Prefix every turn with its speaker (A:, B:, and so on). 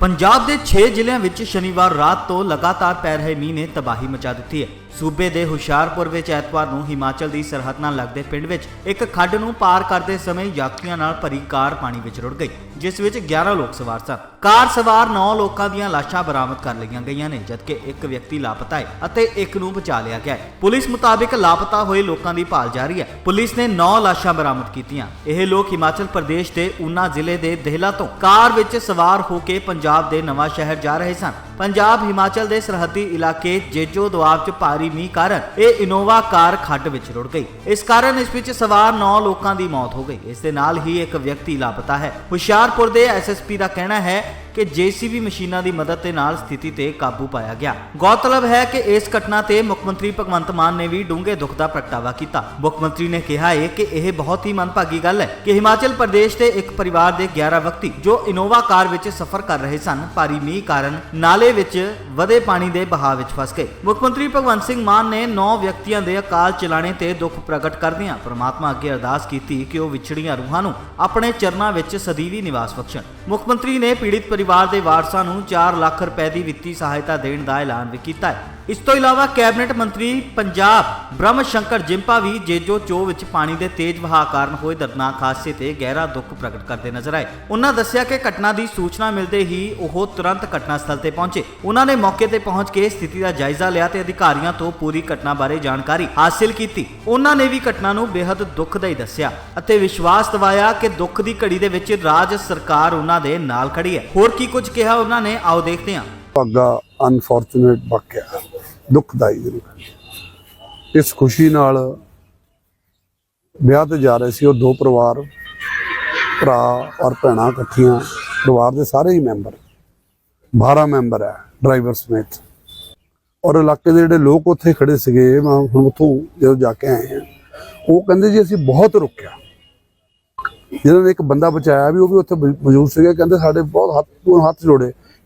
A: ਪੰਜਾਬ ਦੇ 6 ਜ਼ਿਲ੍ਹਿਆਂ ਵਿੱਚ ਸ਼ਨੀਵਾਰ ਰਾਤ ਤੋਂ ਲਗਾਤਾਰ ਪੈ ਰਹੇ ਮੀਂਹ ਨੇ ਤਬਾਹੀ ਮਚਾ ਦਿੱਤੀ ਹੈ। ਸੂਬੇ ਦੇ ਹੁਸ਼ਿਆਰਪੁਰ ਵਿੱਚ ਐਤਵਾਰ ਨੂੰ ਹਿਮਾਚਲ ਦੀ ਸਰਹੱਦ ਨਾਲ ਲੱਗਦੇ ਪਿੰਡ ਵਿੱਚ ਇੱਕ ਖੱਡ ਨੂੰ ਪਾਰ ਕਰਦੇ ਸਮੇਂ ਯਾਤਰੀਆਂ ਨਾਲ ਭਰੀ ਕਾਰ ਪਾਣੀ ਵਿੱਚ ਰੁੜ ਗਈ, ਜਿਸ ਵਿੱਚ 11 ਲੋਕ ਸਵਾਰ ਸਨ। ਕਾਰ ਸਵਾਰ 9 ਲੋਕਾਂ ਦੀਆਂ ਲਾਸ਼ਾਂ ਬਰਾਮਦ ਕਰ ਲਈਆਂ ਗਈਆਂ ਨੇ, ਜਦਕਿ ਇੱਕ ਵਿਅਕਤੀ ਲਾਪਤਾ ਹੈ ਅਤੇ ਇੱਕ ਨੂੰ ਬਚਾ ਲਿਆ ਗਿਆ ਹੈ। ਪੁਲਿਸ ਮੁਤਾਬਿਕ ਲਾਪਤਾ ਹੋਏ ਲੋਕਾਂ ਦੀ ਭਾਲ ਜਾਰੀ ਹੈ। ਪੁਲਿਸ ਨੇ 9 ਲਾਸ਼ਾਂ ਬਰਾਮਦ ਕੀਤੀਆਂ। ਇਹ ਲੋਕ ਹਿਮਾਚਲ ਪ੍ਰਦੇਸ਼ ਦੇ ਊਨਾ ਜ਼ਿਲ੍ਹੇ ਦੇ ਦੇਹਲਾ ਤੋਂ ਕਾਰ ਵਿੱਚ ਸਵਾਰ ਹੋ ਕੇ ਪੰਜਾਬ ਦੇ ਨਵਾਂ ਸ਼ਹਿਰ ਜਾ ਰਹੇ ਸਨ। ਪੰਜਾਬ ਹਿਮਾਚਲ ਦੇ ਸਰਹੱਦੀ ਇਲਾਕੇ ਜੇਜੋ ਦੁਆਬ 'ਚ ਭਾਰੀ ਮੀਂਹ ਕਾਰਨ ਇਹ ਇਨੋਵਾ ਕਾਰ ਖੱਡ ਵਿੱਚ ਰੁੜ ਗਈ। ਇਸ ਕਾਰਨ ਇਸ ਵਿੱਚ ਸਵਾਰ 9 ਲੋਕਾਂ ਦੀ ਮੌਤ ਹੋ ਗਈ। ਇਸ ਦੇ ਨਾਲ ਹੀ ਇੱਕ ਵਿਅਕਤੀ ਲਾਪਤਾ ਹੈ। ਹੁਸ਼ਿਆਰਪੁਰ ਦੇ ਐਸਐਸਪੀ ਦਾ ਕਹਿਣਾ ਹੈ ਕਿ ਜੀਸੀਬੀ ਮਸ਼ੀਨਾਂ ਦੀ ਮਦਦ ਦੇ ਨਾਲ ਸਥਿਤੀ ਤੇ ਕਾਬੂ ਪਾਇਆ ਗਿਆ। ਗੌਰਤਲਬ ਹੈ ਕਿ ਇਸ ਘਟਨਾ ਤੇ ਮੁੱਖ ਮੰਤਰੀ ਭਗਵੰਤ ਮਾਨ ਨੇ ਵੀ ਡੂੰਘੇ ਦੁੱਖ ਦਾ ਪ੍ਰਗਟਾਵਾ ਕੀਤਾ। ਮੁੱਖ ਮੰਤਰੀ ਨੇ ਕਿਹਾ ਹੈ ਕਿ ਇਹ ਬਹੁਤ ਹੀ ਮੰਦਭਾਗੀ ਗੱਲ ਹੈ ਕਿ ਹਿਮਾਚਲ ਪ੍ਰਦੇਸ਼ ਦੇ ਇੱਕ ਪਰਿਵਾਰ ਦੇ 11 ਵਿਅਕਤੀ ਜੋ ਇਨੋਵਾ ਕਾਰ ਵਿੱਚ ਸਫ਼ਰ ਕਰ ਰਹੇ ਸਨ, ਭਾਰੀ ਮੀਂਹ ਕਾਰਨ ਨਾਲੇ ਵਿੱਚ ਵਧੇ ਪਾਣੀ ਦੇ ਬਹਾਅ ਵਿੱਚ ਫਸ ਗਏ। ਮੁੱਖ ਮੰਤਰੀ ਭਗਵੰਤ ਸਿੰਘ ਮਾਨ ਨੇ 9 ਵਿਅਕਤੀਆਂ ਦੇ ਅਕਾਲ ਚਲਾਣੇ ਤੇ ਦੁੱਖ ਪ੍ਰਗਟ ਕਰਦਿਆਂ ਪ੍ਰਮਾਤਮਾ ਅੱਗੇ ਅਰਦਾਸ ਕੀਤੀ ਕਿ ਉਹ ਵਿਛੜੀਆਂ ਰੂਹਾਂ ਨੂੰ ਆਪਣੇ ਚਰਨਾਂ ਵਿੱਚ ਸਦੀਵੀ ਨਿਵਾਸ ਬਖਸ਼ਣ। ਮੁੱਖ ਮੰਤਰੀ ਨੇ ਪੀੜਿਤ ਪਰਿਵਾਰ ਦੇ ਵਾਰਸਾਂ ਨੂੰ 4 ਲੱਖ ਰੁਪਏ ਦੀ ਵਿੱਤੀ ਸਹਾਇਤਾ ਦੇਣ ਦਾ ਐਲਾਨ ਵੀ ਕੀਤਾ ਹੈ। ਇਸ ਤੋਂ ਇਲਾਵਾ ਕੈਬਨਿਟ ਮੰਤਰੀ ਪੰਜਾਬ ਬ੍ਰਹਮ ਸ਼ੰਕਰ ਜਿੰਪਾ ਵੀ ਜੇਜੋ ਚੋ ਵਿੱਚ ਪਾਣੀ ਦੇ ਤੇਜ਼ ਵਹਾਅ ਕਾਰਨ ਹੋਏ ਦਰਦਨਾਕ ਹਾਦਸੇ ਤੇ ਗਹਿਰਾ ਦੁੱਖ ਪ੍ਰਗਟ ਕਰਦੇ ਨਜ਼ਰ ਆਏ। ਉਹਨਾਂ ਦੱਸਿਆ ਕਿ ਘਟਨਾ ਦੀ ਸੂਚਨਾ ਮਿਲਦੇ ਹੀ ਉਹ ਤੁਰੰਤ ਘਟਨਾ ਸਥਲ ਤੇ ਪਹੁੰਚੇ। ਉਹਨਾਂ ਨੇ ਮੌਕੇ ਤੇ ਪਹੁੰਚ ਕੇ ਸਥਿਤੀ ਦਾ ਜਾਇਜ਼ਾ ਲਿਆ ਤੇ ਅਧਿਕਾਰੀਆਂ ਤੋਂ ਪੂਰੀ ਘਟਨਾ ਬਾਰੇ ਜਾਣਕਾਰੀ ਹਾਸਲ ਕੀਤੀ। ਉਹਨਾਂ ਨੇ ਵੀ ਘਟਨਾ ਨੂੰ ਬੇहद ਦੁੱਖਦਾਈ ਦੱਸਿਆ ਅਤੇ ਵਿਸ਼ਵਾਸ ਦਿਵਾਇਆ ਕਿ ਦੁੱਖ ਦੀ ਘੜੀ ਦੇ ਵਿੱਚ ਰਾਜ ਸਰਕਾਰ ਉਹਨਾਂ ਦੇ ਨਾਲ ਖੜੀ ਹੈ। ਹੋਰ ਕੀ ਕੁਝ ਕਿਹਾ ਉਹਨਾਂ ਨੇ? ਆਓ ਦੇਖਦੇ ਹਾਂ।
B: ਭਾਗਾ ਅਨਫੋਰਚੂਨੇਟ ਵਾਕਿਆ। ਦੁੱਖਦਾਈ ਜ਼ਰੂਰ ਇਸ ਖੁਸ਼ੀ ਨਾਲ ਵਿਆਹ ਤੇ ਜਾ ਰਹੇ ਸੀ ਉਹ ਦੋ ਪਰਿਵਾਰ, ਭਰਾ ਔਰ ਭੈਣਾਂ ਇਕੱਠੀਆਂ, ਪਰਿਵਾਰ ਦੇ ਸਾਰੇ ਹੀ ਮੈਂਬਰ 12 ਮੈਂਬਰ ਹੈ, ਡਰਾਈਵਰ ਸਮੇਤ। ਔਰ ਇਲਾਕੇ ਦੇ ਜਿਹੜੇ ਲੋਕ ਉੱਥੇ ਖੜੇ ਸੀਗੇ, ਮੈਂ ਹੁਣ ਉੱਥੋਂ ਜਦੋਂ ਜਾ ਕੇ ਆਏ ਹਾਂ, ਉਹ ਕਹਿੰਦੇ ਜੀ ਅਸੀਂ ਬਹੁਤ ਰੁਕਿਆ। ਜਿਹਨਾਂ ਨੇ ਇੱਕ ਬੰਦਾ ਬਚਾਇਆ ਵੀ ਉਹ ਵੀ ਉੱਥੇ ਬ- ਮੌਜੂਦ ਸੀਗੇ, ਕਹਿੰਦੇ ਸਾਡੇ ਬਹੁਤ ਹੱਥ ਹੱਥ ਜੋੜੇ।